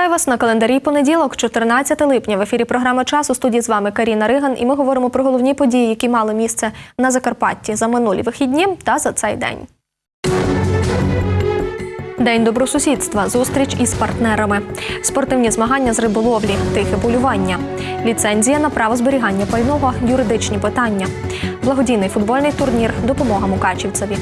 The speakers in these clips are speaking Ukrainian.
Вітаю вас на календарі понеділок, 14 липня. В ефірі програми час у студії з вами Каріна Риган. І ми говоримо про головні події, які мали місце на Закарпатті за минулі вихідні та за цей день. День добросусідства, зустріч із партнерами, спортивні змагання з риболовлі, тихе полювання, ліцензія на право зберігання пального, юридичні питання, благодійний футбольний турнір, допомога Мукачівцеві.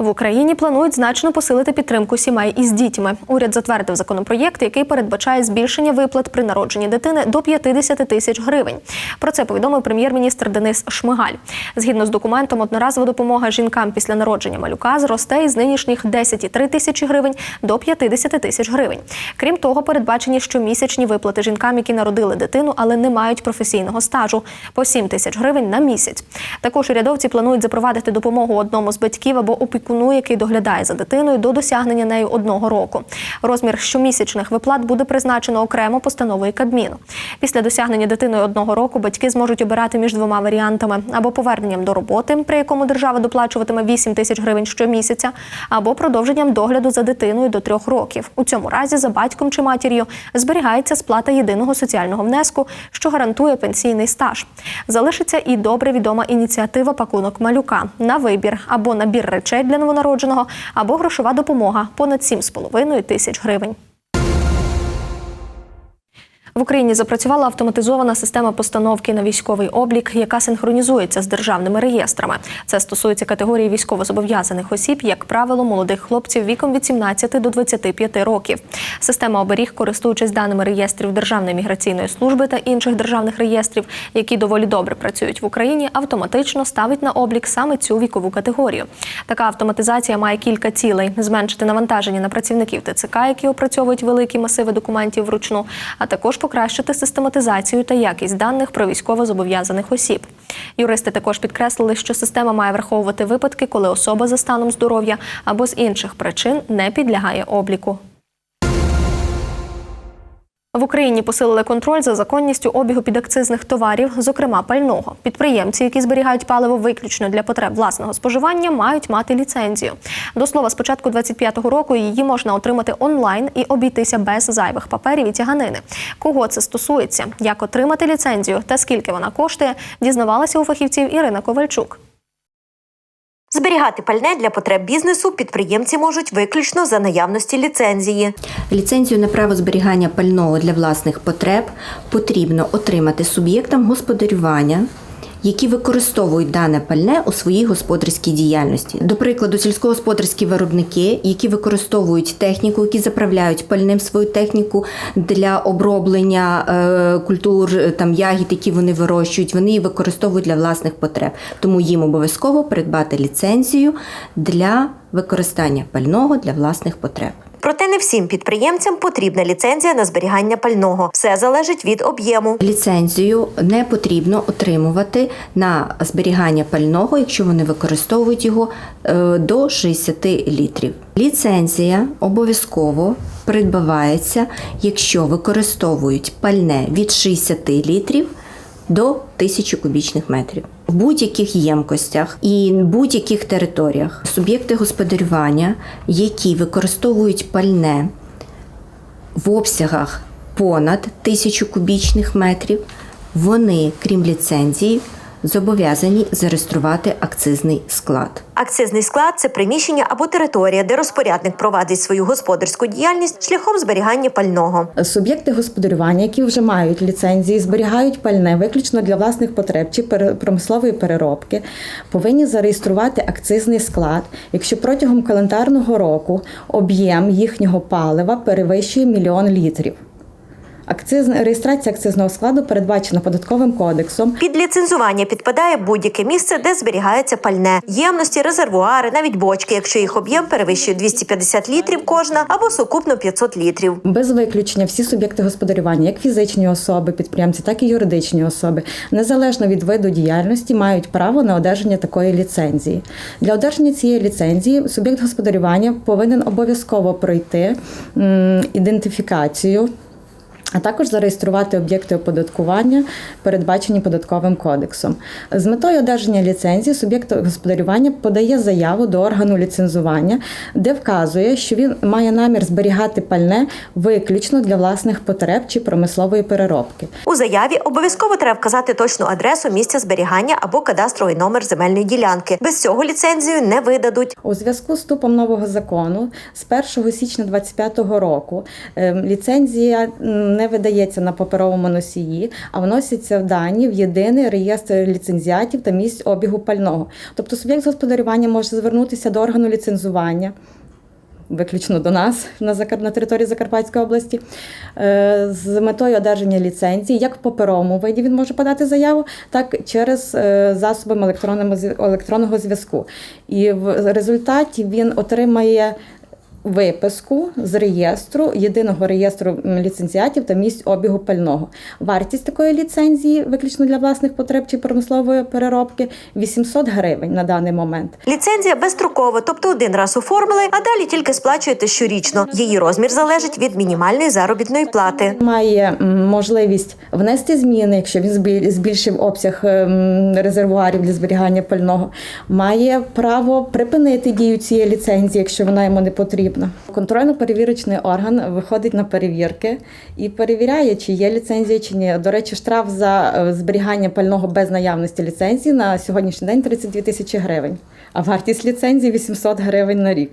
В Україні планують значно посилити підтримку сімей із дітьми. Уряд затвердив законопроєкт, який передбачає збільшення виплат при народженні дитини до 50 тисяч гривень. Про це повідомив прем'єр-міністр Денис Шмигаль. Згідно з документом, одноразова допомога жінкам після народження малюка зросте із нинішніх 10,3 тисячі гривень до 50 тисяч гривень. Крім того, передбачені щомісячні виплати жінкам, які народили дитину, але не мають професійного стажу по 7 тисяч гривень на місяць. Також урядовці планують запровадити допомогу одному з батьків або опікуну, який доглядає за дитиною до досягнення нею одного року. Розмір щомісячних виплат буде призначено окремо постановою Кабміну. Після досягнення дитиною одного року батьки зможуть обирати між двома варіантами: або поверненням до роботи, при якому держава доплачуватиме 8 тисяч гривень щомісяця, або продовженням догляду за дитиною до трьох років. У цьому разі за батьком чи матір'ю зберігається сплата єдиного соціального внеску, що гарантує пенсійний стаж. Залишиться і добре відома ініціатива пакунок малюка на вибір або набір речей для новонародженого, або грошова допомога понад 7,5 тисяч гривень. В Україні запрацювала автоматизована система постановки на військовий облік, яка синхронізується з державними реєстрами. Це стосується категорії військовозобов'язаних осіб, як правило, молодих хлопців віком від 17 до 25 років. Система оберіг, користуючись даними реєстрів Державної міграційної служби та інших державних реєстрів, які доволі добре працюють в Україні, автоматично ставить на облік саме цю вікову категорію. Така автоматизація має кілька цілей: зменшити навантаження на працівників ТЦК, які опрацьовують великі масиви документів вручну, а також покращити систематизацію та якість даних про військовозобов'язаних осіб. Юристи також підкреслили, що система має враховувати випадки, коли особа за станом здоров'я або з інших причин не підлягає обліку. В Україні посилили контроль за законністю обігу підакцизних товарів, зокрема пального. Підприємці, які зберігають паливо виключно для потреб власного споживання, мають мати ліцензію. До слова, з початку 25-го року її можна отримати онлайн і обійтися без зайвих паперів і тяганини. Кого це стосується, як отримати ліцензію та скільки вона коштує, дізнавалася у фахівців Ірина Ковальчук. Зберігати пальне для потреб бізнесу підприємці можуть виключно за наявності ліцензії. Ліцензію на право зберігання пального для власних потреб потрібно отримати суб'єктам господарювання, які використовують дане пальне у своїй господарській діяльності. До прикладу, сільськогосподарські виробники, які використовують техніку, які заправляють пальним свою техніку для оброблення е, культур е, там ягід, які вони вирощують, вони її використовують для власних потреб. Тому їм обов'язково придбати ліцензію для використання пального для власних потреб. Проте не всім підприємцям потрібна ліцензія на зберігання пального. Все залежить від об'єму. Ліцензію не потрібно отримувати на зберігання пального, якщо вони використовують його е, до 60 літрів. Ліцензія обов'язково придбавається, якщо використовують пальне від 60 літрів до 1000 кубічних метрів. В будь-яких ємкостях і будь-яких територіях. Суб'єкти господарювання, які використовують пальне в обсягах понад тисячу кубічних метрів, вони, крім ліцензії, зобов'язані зареєструвати акцизний склад. Акцизний склад це приміщення або територія, де розпорядник провадить свою господарську діяльність шляхом зберігання пального. Суб'єкти господарювання, які вже мають ліцензії, зберігають пальне виключно для власних потреб чи промислової переробки, повинні зареєструвати акцизний склад, якщо протягом календарного року об'єм їхнього палива перевищує мільйон літрів. Акцизна реєстрація акцизного складу передбачена податковим кодексом. Під ліцензування підпадає будь-яке місце, де зберігається пальне, ємності, резервуари, навіть бочки, якщо їх об'єм перевищує 250 літрів кожна або сукупно 500 літрів. Без виключення всі суб'єкти господарювання, як фізичні особи, підприємці, так і юридичні особи, незалежно від виду діяльності, мають право на одержання такої ліцензії. Для одержання цієї ліцензії суб'єкт господарювання повинен обов'язково пройти ідентифікацію. А також зареєструвати об'єкти оподаткування, передбачені податковим кодексом. З метою одержання ліцензії суб'єкт господарювання подає заяву до органу ліцензування, де вказує, що він має намір зберігати пальне виключно для власних потреб чи промислової переробки. У заяві обов'язково треба вказати точну адресу місця зберігання або кадастровий номер земельної ділянки. Без цього ліцензію не видадуть. У зв'язку з вступом нового закону з 1 січня 2025 року ем, ліцензія не видається на паперовому носії, а вноситься в дані в єдиний реєстр ліцензіатів та місць обігу пального. Тобто суб'єкт господарювання може звернутися до органу ліцензування. Виключно до нас на на території Закарпатської області е, з метою одержання ліцензії, як в паперовому виді він може подати заяву, так і через е, зв- електронного зв'язку. І в результаті він отримає виписку з реєстру єдиного реєстру ліцензіатів та місць обігу пального. Вартість такої ліцензії, виключно для власних потреб чи промислової переробки, 800 гривень на даний момент. Ліцензія безстрокова, тобто один раз оформили, а далі тільки сплачуєте щорічно. Її розмір залежить від мінімальної заробітної плати. Має можливість внести зміни, якщо він збіль- збільшив обсяг ем, резервуарів для зберігання пального. Має право припинити дію цієї ліцензії, якщо вона йому не потрібна. Контрольно-перевірочний орган виходить на перевірки і перевіряє, чи є ліцензія, чи ні. До речі, штраф за е, зберігання пального без наявності ліцензії на сьогоднішній день 32 тисячі гривень, а вартість ліцензії 800 гривень на рік.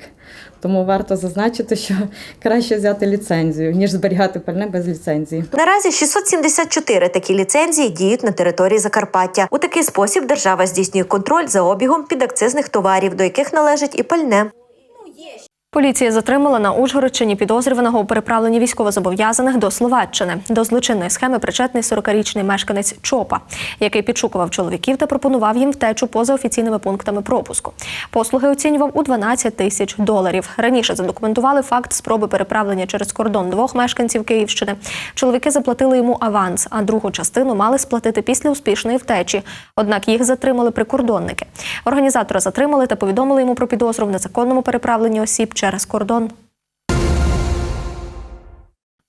Тому варто зазначити, що краще взяти ліцензію, ніж зберігати пальне без ліцензії. Наразі 674 такі ліцензії діють на території Закарпаття. У такий спосіб держава здійснює контроль за обігом підакцизних товарів, до яких належить і пальне. Поліція затримала на Ужгородщині підозрюваного у переправленні військовозобов'язаних до Словаччини. До злочинної схеми причетний 40-річний мешканець ЧОПа, який підшукував чоловіків та пропонував їм втечу поза офіційними пунктами пропуску. Послуги оцінював у 12 тисяч доларів. Раніше задокументували факт спроби переправлення через кордон двох мешканців Київщини. Чоловіки заплатили йому аванс, а другу частину мали сплатити після успішної втечі. Однак їх затримали прикордонники. Організатора затримали та повідомили йому про підозру в незаконному переправленні осіб через кордон.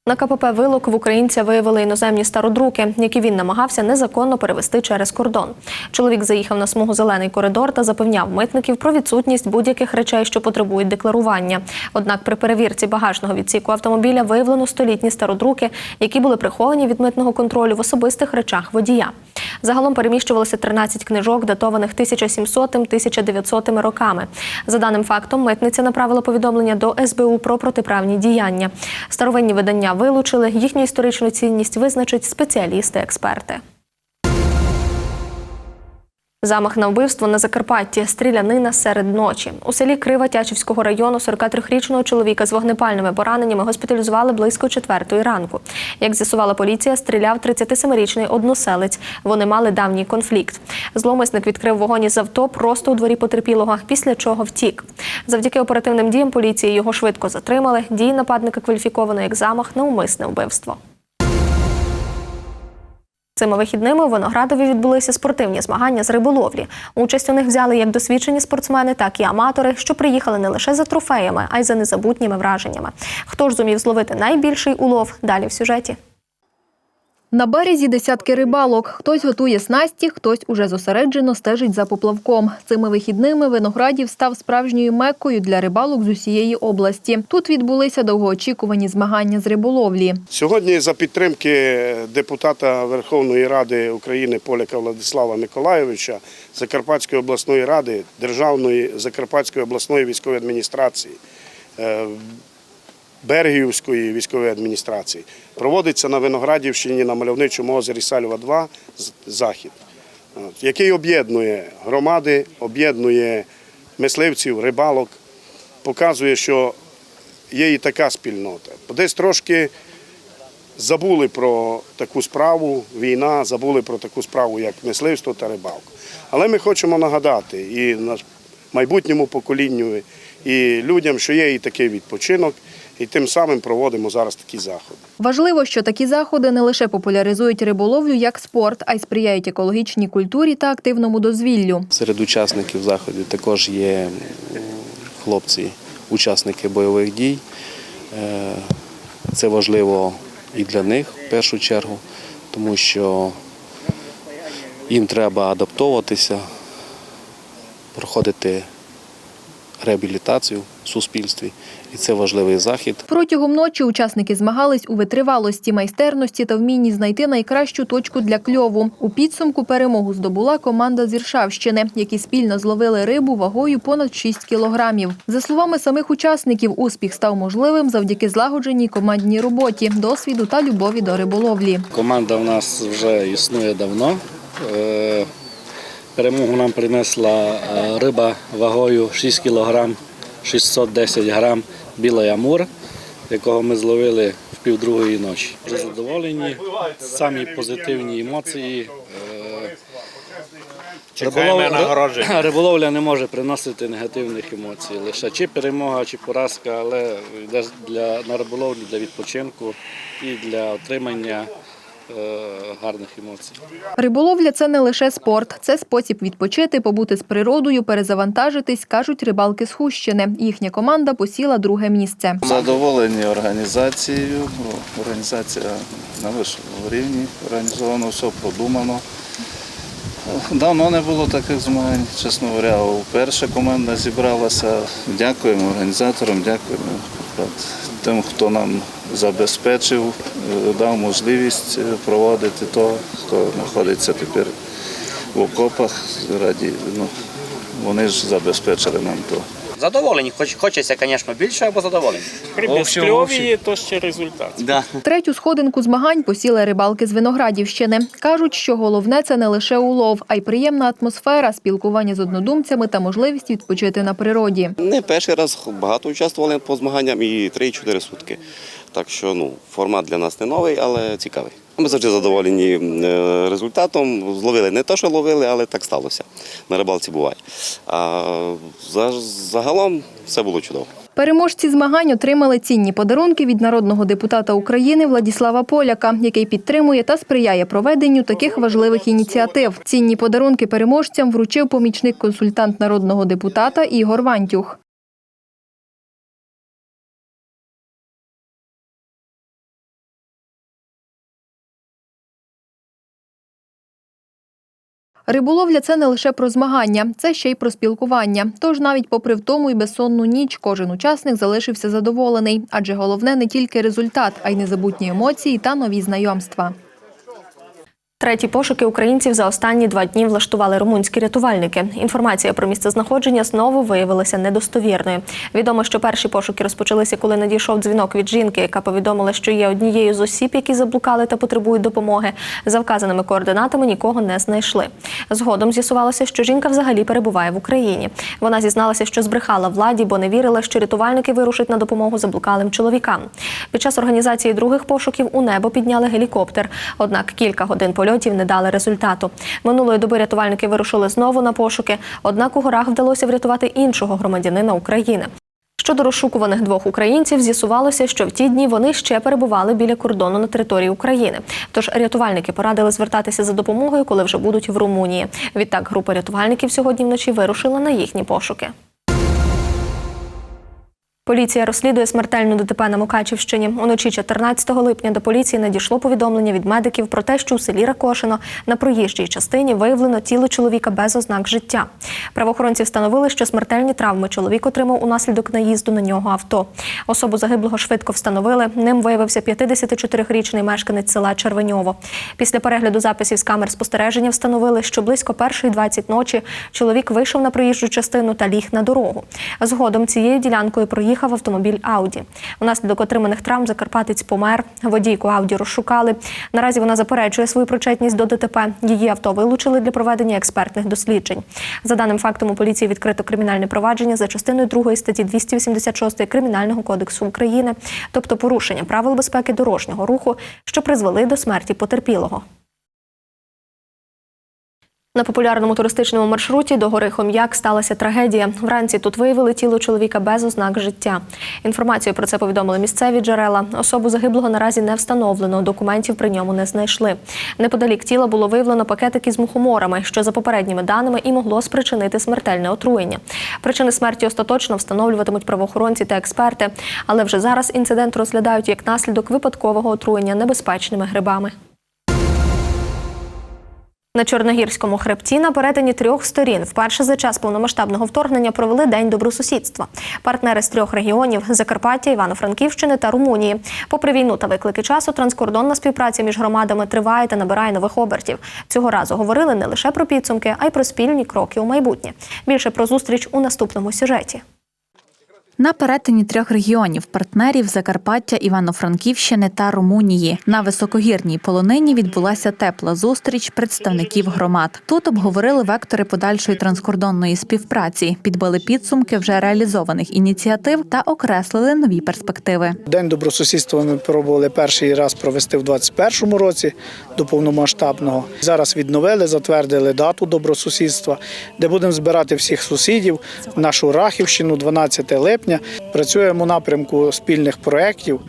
На КПП Вилок в українця виявили іноземні стародруки, які він намагався незаконно перевести через кордон. Чоловік заїхав на смугу зелений коридор та запевняв митників про відсутність будь-яких речей, що потребують декларування. Однак при перевірці багажного відсіку автомобіля виявлено столітні стародруки, які були приховані від митного контролю в особистих речах водія. Загалом переміщувалося 13 книжок, датованих 1700-1900 роками. За даним фактом, митниця направила повідомлення до СБУ про протиправні діяння. Старовинні видання вилучили, їхню історичну цінність визначать спеціалісти-експерти. Замах на вбивство на Закарпатті, стрілянина серед ночі. У селі Крива Тячівського району 43-річного чоловіка з вогнепальними пораненнями госпіталізували близько четвертої ранку. Як з'ясувала поліція, стріляв 37-річний односелець. Вони мали давній конфлікт. Зломисник відкрив вогонь із авто просто у дворі потерпілого, після чого втік. Завдяки оперативним діям поліції його швидко затримали. Дії нападника кваліфіковано як замах на умисне вбивство. Цими вихідними у Виноградові відбулися спортивні змагання з риболовлі. Участь у них взяли як досвідчені спортсмени, так і аматори, що приїхали не лише за трофеями, а й за незабутніми враженнями. Хто ж зумів зловити найбільший улов? Далі в сюжеті. На березі десятки рибалок. Хтось готує снасті, хтось уже зосереджено стежить за поплавком. Цими вихідними Виноградів став справжньою меккою для рибалок з усієї області. Тут відбулися довгоочікувані змагання з риболовлі. Сьогодні за підтримки депутата Верховної Ради України Поляка Владислава Миколайовича, Закарпатської обласної ради, Державної Закарпатської обласної військової адміністрації, е, Бергіївської військової адміністрації проводиться на Виноградівщині на мальовничому озері Сальва 2 захід, який об'єднує громади, об'єднує мисливців, рибалок, показує, що є і така спільнота. Десь трошки забули про таку справу, війна, забули про таку справу, як мисливство та рибалку. Але ми хочемо нагадати і майбутньому поколінню, і людям, що є і такий відпочинок, і тим самим проводимо зараз такі заходи. Важливо, що такі заходи не лише популяризують риболовлю як спорт, а й сприяють екологічній культурі та активному дозвіллю. Серед учасників заходу також є хлопці, учасники бойових дій. Е, Це важливо і для них в першу чергу, тому що їм треба адаптовуватися, проходити реабілітацію в суспільстві, і це важливий захід. Протягом ночі учасники змагались у витривалості, майстерності та вмінні знайти найкращу точку для кльову. У підсумку перемогу здобула команда з Іршавщини, які спільно зловили рибу вагою понад 6 кілограмів. За словами самих учасників, успіх став можливим завдяки злагодженій командній роботі, досвіду та любові до риболовлі. Команда в нас вже існує давно. Перемогу нам принесла е, риба вагою 6 кг 610 грам білий амур, якого ми зловили в півдругої ночі. Дуже задоволені, самі позитивні емоції. Е, риболов- Риболовля не може приносити негативних емоцій. Лише чи перемога, чи поразка, але йде для, на риболовлю для відпочинку і для отримання гарних емоцій. Риболовля це не лише спорт, це спосіб відпочити, побути з природою, перезавантажитись, кажуть рибалки з Хущини. Їхня команда посіла друге місце. Задоволені організацією. Організація на вищому рівні організовано, все продумано. Давно не було таких змагань, чесно говоря. Вперше команда зібралася. Дякуємо організаторам, дякуємо тим, хто нам забезпечив, е, дав можливість е, проводити того, хто знаходиться тепер в окопах. Ну, вони ж забезпечили нам то. Задоволені, хоч хочеться, звісно, більше або задоволені. Без кльові, то ще результат. Да. Третю сходинку змагань посіли рибалки з Виноградівщини. Кажуть, що головне це не лише улов, а й приємна атмосфера, спілкування з однодумцями та можливість відпочити на природі. Не перший раз багато участвували по змаганням і 3-4 сутки. Так що ну, формат для нас не новий, але цікавий. Ми завжди задоволені е, результатом. Зловили не те, що ловили, але так сталося. На рибалці буває. А за- загалом все було чудово. Переможці змагань отримали цінні подарунки від народного депутата України Владіслава Поляка, який підтримує та сприяє проведенню таких важливих ініціатив. Цінні подарунки переможцям вручив помічник-консультант народного депутата Ігор Вантюх. Риболовля це не лише про змагання, це ще й про спілкування. Тож навіть попри втому і безсонну ніч, кожен учасник залишився задоволений, адже головне не тільки результат, а й незабутні емоції та нові знайомства. Треті пошуки українців за останні два дні влаштували румунські рятувальники. Інформація про місцезнаходження знову виявилася недостовірною. Відомо, що перші пошуки розпочалися, коли надійшов дзвінок від жінки, яка повідомила, що є однією з осіб, які заблукали та потребують допомоги. За вказаними координатами нікого не знайшли. Згодом з'ясувалося, що жінка взагалі перебуває в Україні. Вона зізналася, що збрехала владі, бо не вірила, що рятувальники вирушать на допомогу заблукалим чоловікам. Під час організації других пошуків у небо підняли гелікоптер. Однак кілька годин польотів не дали результату. Минулої доби рятувальники вирушили знову на пошуки. Однак у горах вдалося врятувати іншого громадянина України. Щодо розшукуваних двох українців, з'ясувалося, що в ті дні вони ще перебували біля кордону на території України. Тож рятувальники порадили звертатися за допомогою, коли вже будуть в Румунії. Відтак група рятувальників сьогодні вночі вирушила на їхні пошуки. Поліція розслідує смертельну ДТП на Мукачівщині. Уночі 14 липня до поліції надійшло повідомлення від медиків про те, що у селі Ракошино на проїжджій частині виявлено тіло чоловіка без ознак життя. Правоохоронці встановили, що смертельні травми чоловік отримав унаслідок наїзду на нього авто. Особу загиблого швидко встановили. Ним виявився 54-річний мешканець села Червеньово. Після перегляду записів з камер спостереження встановили, що близько першої 20 ночі чоловік вийшов на проїжджу частину та ліг на дорогу. Згодом цією ділянкою проїхав автомобіль Ауді. Унаслідок отриманих травм Закарпатець помер. Водійку Ауді розшукали. Наразі вона заперечує свою причетність до ДТП. Її авто вилучили для проведення експертних досліджень. За даним фактом у поліції відкрито кримінальне провадження за частиною 2 статті 286 Кримінального кодексу України, тобто порушення правил безпеки дорожнього руху, що призвели до смерті потерпілого. На популярному туристичному маршруті до гори Хом'як сталася трагедія. Вранці тут виявили тіло чоловіка без ознак життя. Інформацію про це повідомили місцеві джерела. Особу загиблого наразі не встановлено. Документів при ньому не знайшли. Неподалік тіла було виявлено пакетик із мухоморами, що за попередніми даними і могло спричинити смертельне отруєння. Причини смерті остаточно встановлюватимуть правоохоронці та експерти, але вже зараз інцидент розглядають як наслідок випадкового отруєння небезпечними грибами. На Чорногірському хребті на перетині трьох сторін вперше за час повномасштабного вторгнення провели День добросусідства. Партнери з трьох регіонів Закарпаття, Івано-Франківщини та Румунії. Попри війну та виклики часу, транскордонна співпраця між громадами триває та набирає нових обертів. Цього разу говорили не лише про підсумки, а й про спільні кроки у майбутнє. Більше про зустріч у наступному сюжеті. На перетині трьох регіонів партнерів Закарпаття, Івано-Франківщини та Румунії на високогірній полонині відбулася тепла зустріч представників громад. Тут обговорили вектори подальшої транскордонної співпраці, підбили підсумки вже реалізованих ініціатив та окреслили нові перспективи. День добросусідства ми пробували перший раз провести в 2021 році до повномасштабного. Зараз відновили, затвердили дату добросусідства, де будемо збирати всіх сусідів, нашу Рахівщину, 12 липня. Працюємо у напрямку спільних проєктів,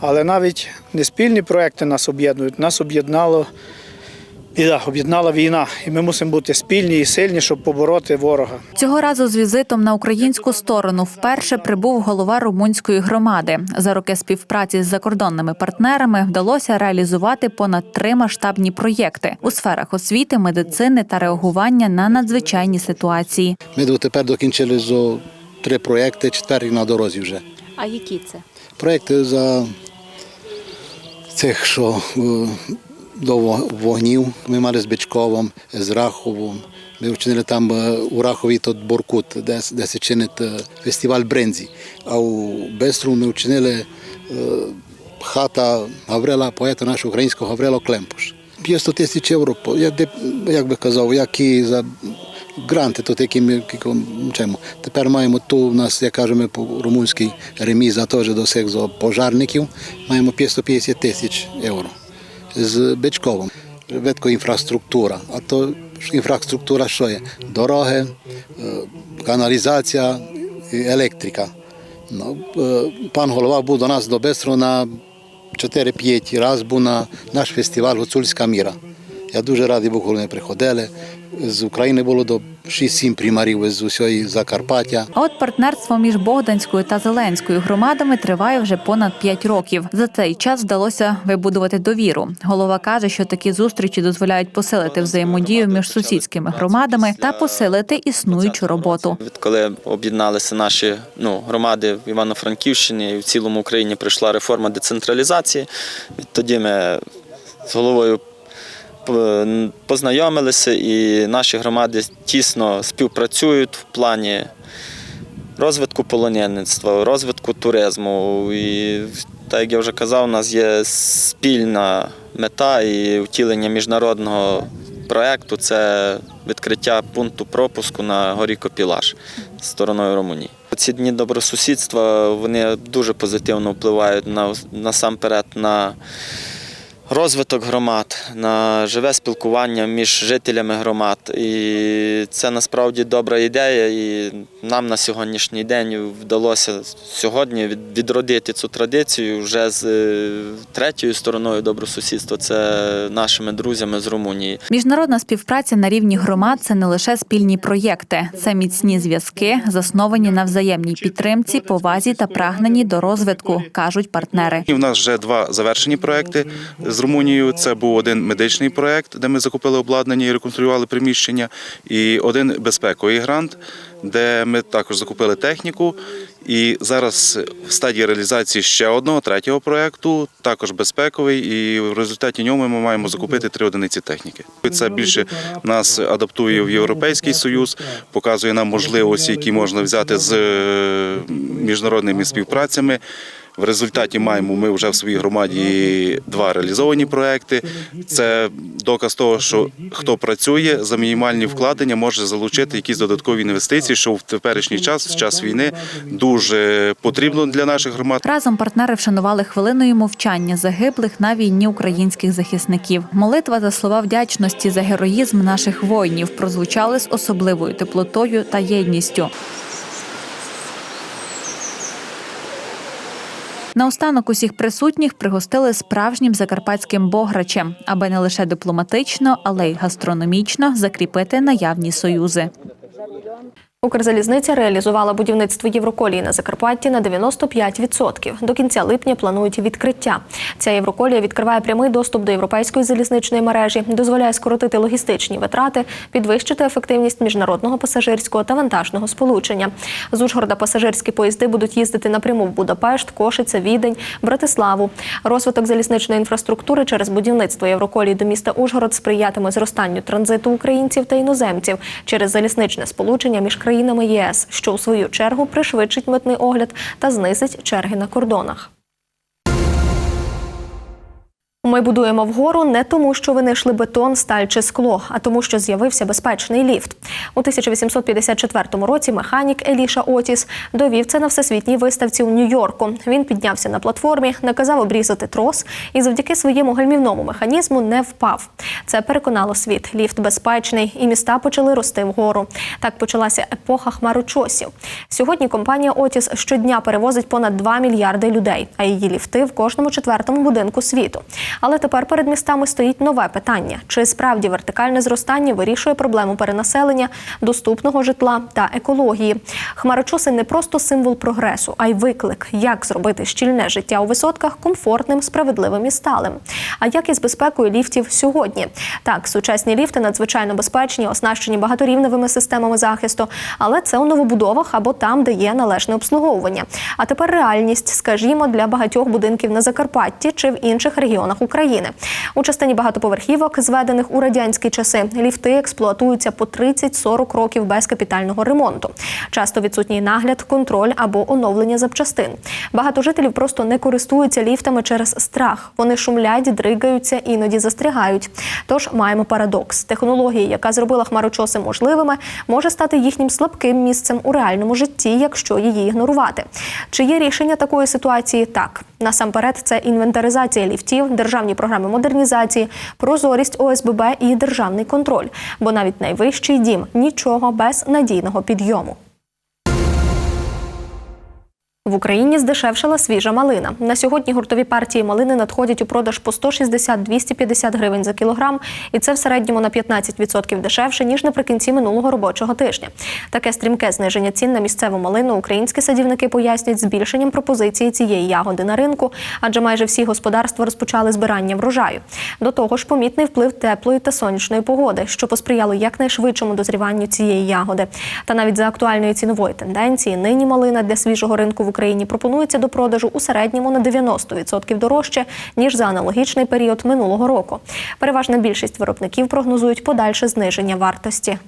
але навіть не спільні проєкти нас об'єднують. Нас об'єднало біда, об'єднала війна, і ми мусимо бути спільні і сильні, щоб побороти ворога. Цього разу з візитом на українську сторону вперше прибув голова румунської громади. За роки співпраці з закордонними партнерами вдалося реалізувати понад три масштабні проєкти у сферах освіти, медицини та реагування на надзвичайні ситуації. Ми дотепер докінчили зо три проєкти, четвертий на дорозі вже. А які це? Проєкти за цих, що е, до вогнів ми мали з Бичковом, з Раховом. Ми вчинили там е, у Рахові тот Боркут, де, де се чинить е, фестиваль Брензі. А у Бестру ми вчинили хата Гаврила, поета нашого українського Гаврила Клемпуш. 500 тисяч євро, як би казав, які за гранти, тут які ми вчимо. Тепер маємо ту у нас, як кажемо по румунській реміза, теж до всіх пожарників. Маємо 550 тисяч євро з Бичковом. Видко інфраструктура. А то інфраструктура що є? Дороги, е, каналізація, електрика. Ну, е, пан голова був до нас до Бестру на 4-5 разів був на наш фестиваль Гуцульська міра. Я дуже радий був, коли ми приходили. З України було до 6-7 примарів з усієї Закарпаття. А от партнерство між Богданською та Зеленською громадами триває вже понад 5 років. За цей час вдалося вибудувати довіру. Голова каже, що такі зустрічі дозволяють посилити взаємодію між сусідськими громадами та посилити існуючу роботу. Відколи об'єдналися наші ну, громади в Івано-Франківщині і в цілому Україні прийшла реформа децентралізації. Відтоді ми з головою познайомилися, і наші громади тісно співпрацюють в плані розвитку полонянництва, розвитку туризму. І так як я вже казав, у нас є спільна мета і втілення міжнародного проєкту це відкриття пункту пропуску на горі Копілаш стороною Румунії. Ці дні добросусідства вони дуже позитивно впливають на насамперед на розвиток громад, на живе спілкування між жителями громад. І це насправді добра ідея. І нам на сьогоднішній день вдалося сьогодні від- відродити цю традицію вже з е, третьою стороною добросусідства. Це нашими друзями з Румунії. Міжнародна співпраця на рівні громад це не лише спільні проєкти, це міцні зв'язки, засновані на взаємній підтримці, повазі та прагненні до розвитку, кажуть партнери. У нас вже два завершені проекти з Румунією. Це був один медичний проект, де ми закупили обладнання і реконструювали приміщення, і один безпековий грант, де ми також закупили техніку. І зараз в стадії реалізації ще одного третього проекту, також безпековий, і в результаті нього ми маємо закупити три одиниці техніки. Це більше нас адаптує в Європейський Союз, показує нам можливості, які можна взяти з е, міжнародними співпрацями. В результаті маємо ми вже в своїй громаді два реалізовані проекти. Це доказ того, що хто працює за мінімальні вкладення, може залучити якісь додаткові інвестиції, що в теперішній час, в час війни, дуже потрібно для наших громад. Разом партнери вшанували хвилиною мовчання загиблих на війні українських захисників. Молитва та слова вдячності за героїзм наших воїнів прозвучали з особливою теплотою та єдністю. Наостанок усіх присутніх пригостили справжнім закарпатським бограчем, аби не лише дипломатично, але й гастрономічно закріпити наявні союзи. Укрзалізниця реалізувала будівництво Євроколії на Закарпатті на 95%. До кінця липня планують відкриття. Ця Євроколія відкриває прямий доступ до європейської залізничної мережі, дозволяє скоротити логістичні витрати, підвищити ефективність міжнародного пасажирського та вантажного сполучення. З Ужгорода пасажирські поїзди будуть їздити напряму в Будапешт, Кошиця, Відень, Братиславу. Розвиток залізничної інфраструктури через будівництво Євроколії до міста Ужгород сприятиме зростанню транзиту українців та іноземців через залізничне сполучення між країнами ЄС, що у свою чергу пришвидшить митний огляд та знизить черги на кордонах. Ми будуємо вгору не тому, що винайшли бетон, сталь чи скло, а тому, що з'явився безпечний ліфт. У 1854 році механік Еліша Отіс довів це на всесвітній виставці у Нью-Йорку. Він піднявся на платформі, наказав обрізати трос і завдяки своєму гальмівному механізму не впав. Це переконало світ. Ліфт безпечний, і міста почали рости вгору. Так почалася епоха хмарочосів. Сьогодні компанія Отіс щодня перевозить понад 2 мільярди людей, а її ліфти в кожному четвертому будинку світу. Але тепер перед містами стоїть нове питання: чи справді вертикальне зростання вирішує проблему перенаселення, доступного житла та екології? Хмарочоси не просто символ прогресу, а й виклик, як зробити щільне життя у висотках комфортним, справедливим і сталим. А як із безпекою ліфтів сьогодні? Так, сучасні ліфти надзвичайно безпечні, оснащені багаторівневими системами захисту, але це у новобудовах або там, де є належне обслуговування. А тепер реальність, скажімо, для багатьох будинків на Закарпатті чи в інших регіонах України. У частині багатоповерхівок, зведених у радянські часи, ліфти експлуатуються по 30-40 років без капітального ремонту. Часто відсутній нагляд, контроль або оновлення запчастин. Багато жителів просто не користуються ліфтами через страх. Вони шумлять, дригаються, іноді застрягають. Тож маємо парадокс. Технологія, яка зробила хмарочоси можливими, може стати їхнім слабким місцем у реальному житті, якщо її ігнорувати. Чи є рішення такої ситуації? Так насамперед, це інвентаризація ліфтів, державні програми модернізації, прозорість ОСББ і державний контроль. Бо навіть найвищий дім нічого без надійного підйому. В Україні здешевшала свіжа малина. На сьогодні гуртові партії малини надходять у продаж по 160-250 гривень за кілограм, і це в середньому на 15% дешевше ніж наприкінці минулого робочого тижня. Таке стрімке зниження цін на місцеву малину українські садівники пояснюють збільшенням пропозиції цієї ягоди на ринку, адже майже всі господарства розпочали збирання врожаю. До того ж, помітний вплив теплої та сонячної погоди, що посприяло якнайшвидшому дозріванню цієї ягоди. Та навіть за актуальної цінової тенденції нині малина для свіжого ринку в Україні пропонується до продажу у середньому на 90% дорожче ніж за аналогічний період минулого року. Переважна більшість виробників прогнозують подальше зниження вартості.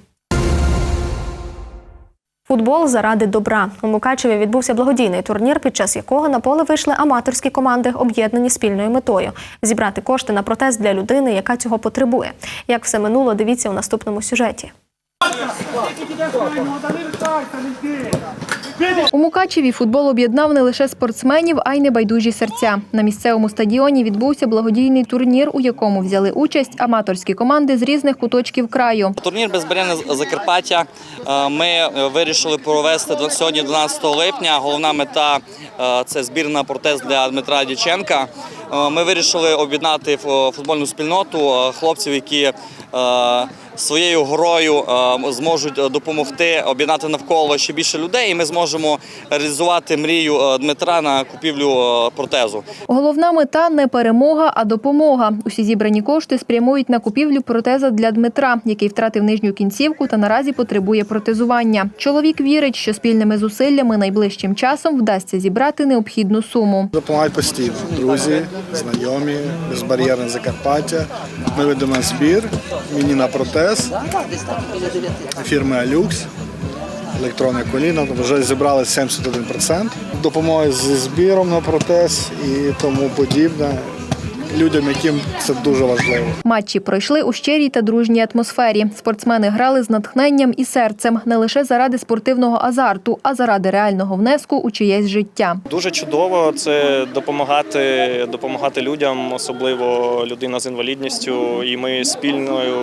Футбол заради добра. У Мукачеві відбувся благодійний турнір, під час якого на поле вийшли аматорські команди, об'єднані спільною метою зібрати кошти на протез для людини, яка цього потребує. Як все минуло, дивіться у наступному сюжеті. У Мукачеві футбол об'єднав не лише спортсменів, а й небайдужі серця. На місцевому стадіоні відбувся благодійний турнір, у якому взяли участь аматорські команди з різних куточків краю. Турнір безбар'єрне Закарпаття е, ми вирішили провести сьогодні, 12 липня. Головна мета е, це збір на протез для Дмитра Дяченка. Е, Ми вирішили об'єднати футбольну спільноту е, хлопців, які е, своєю горою е, зможуть допомогти об'єднати навколо ще більше людей, і ми зможемо реалізувати мрію е, Дмитра на купівлю е, протезу. Головна мета не перемога, а допомога. Усі зібрані кошти спрямують на купівлю протеза для Дмитра, який втратив нижню кінцівку та наразі потребує протезування. Чоловік вірить, що спільними зусиллями найближчим часом вдасться зібрати необхідну суму. Допомагають постійно. Друзі, знайомі, безбар'єрне Закарпаття. Ми ведемо збір мені на протез фірми Алюкс. електронне коліно. Вже зібрали 71%. Допомоги зі збіром на протез і тому подібне. Людям, яким це дуже важливо. Матчі пройшли у щирій та дружній атмосфері. Спортсмени грали з натхненням і серцем не лише заради спортивного азарту, а заради реального внеску у чиєсь життя. Дуже чудово це допомагати, допомагати людям, особливо людина з інвалідністю. І ми спільною.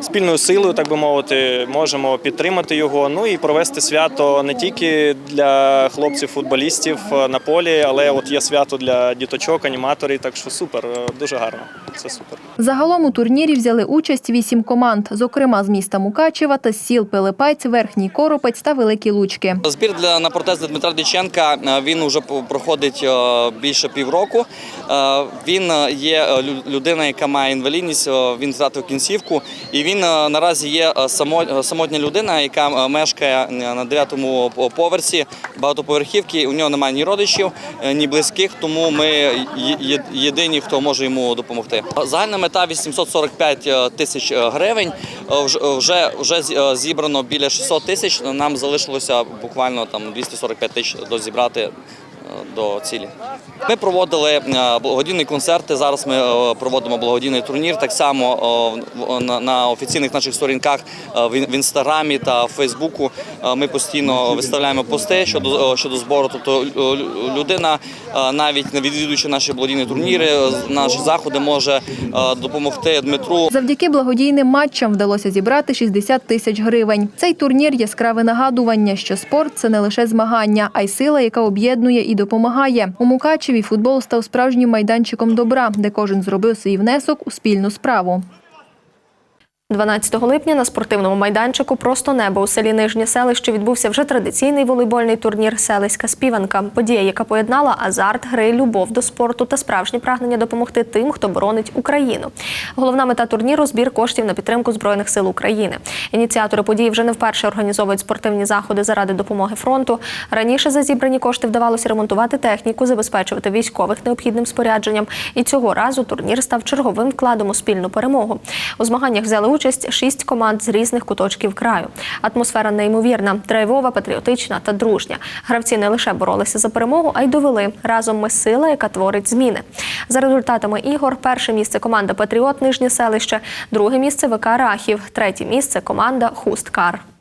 Спільною силою, так би мовити, можемо підтримати його. Ну і провести свято не тільки для хлопців-футболістів на полі, але от є свято для діточок, аніматорів. Так що супер, дуже гарно. Це супер. Загалом у турнірі взяли участь вісім команд, зокрема з міста Мукачева та з сіл Пилипець, Верхній Коропець та Великі Лучки. Збір для на протез для Дмитра Диченка е, він вже проходить е, більше півроку. Е, Він е, є е, людина, яка має інвалідність. е, Він втратив кінцівку, і він е, наразі є е, е, самотня людина, яка мешкає на дев'ятому поверсі багатоповерхівки. У нього немає ні родичів, ні близьких, тому ми єдині, хто може йому допомогти. Загальна мета 845 тисяч гривень. Вже- Вже зібрано біля 600 тисяч. Нам залишилося буквально там 245 тисяч дозібрати до цілі. Ми проводили е, благодійні концерти. Зараз ми е, проводимо благодійний турнір. Так само е, на- офіційних наших сторінках в інстаграмі та Фейсбуку ми постійно виставляємо пости щодо щодо збору. Тобто людина, навіть не відвідуючи наші благодійні турніри, наші заходи, може допомогти Дмитру. Завдяки благодійним матчам вдалося зібрати 60 тисяч гривень. Цей турнір яскраве нагадування, що спорт це не лише змагання, а й сила, яка об'єднує і допомагає. У Мукачеві футбол став справжнім майданчиком добра, де кожен зробив свій внесок у спільну справу. 12 липня на спортивному майданчику просто небо у селі Нижнє селище відбувся вже традиційний волейбольний турнір Селиська співанка. Подія, яка поєднала азарт, гри, любов до спорту та справжнє прагнення допомогти тим, хто боронить Україну. Головна мета турніру збір коштів на підтримку збройних сил України. Ініціатори події вже не вперше організовують спортивні заходи заради допомоги фронту. Раніше за зібрані кошти вдавалося ремонтувати техніку, забезпечувати військових необхідним спорядженням. І цього разу турнір став черговим вкладом у спільну перемогу. У змаганнях взяли участь шість команд з різних куточків краю. Атмосфера неймовірна, драйвова, патріотична та дружня. Гравці не лише боролися за перемогу, а й довели разом ми сила, яка творить зміни. За результатами ігор, перше місце команда Патріот Нижнє селище, друге місце ВК Рахів, третє місце команда Хусткар.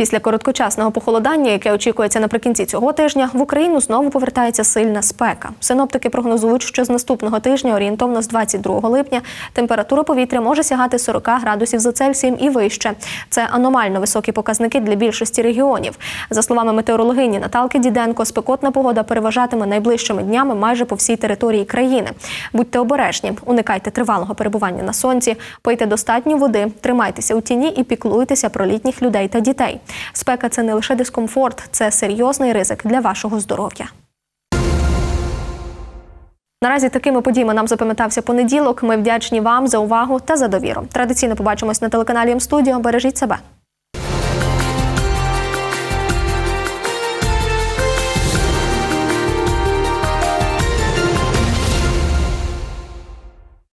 Після короткочасного похолодання, яке очікується наприкінці цього тижня, в Україну знову повертається сильна спека. Синоптики прогнозують, що з наступного тижня, орієнтовно з 22 липня, температура повітря може сягати 40 градусів за Цельсієм і вище. Це аномально високі показники для більшості регіонів. За словами метеорологині Наталки Діденко, спекотна погода переважатиме найближчими днями майже по всій території країни. Будьте обережні, уникайте тривалого перебування на сонці, пийте достатньо води, тримайтеся у тіні і піклуйтеся про літніх людей та дітей. Спека це не лише дискомфорт, це серйозний ризик для вашого здоров'я. Наразі такими подіями нам запам'ятався понеділок. Ми вдячні вам за увагу та за довіру. Традиційно побачимось на телеканалі М-студіо. Бережіть себе.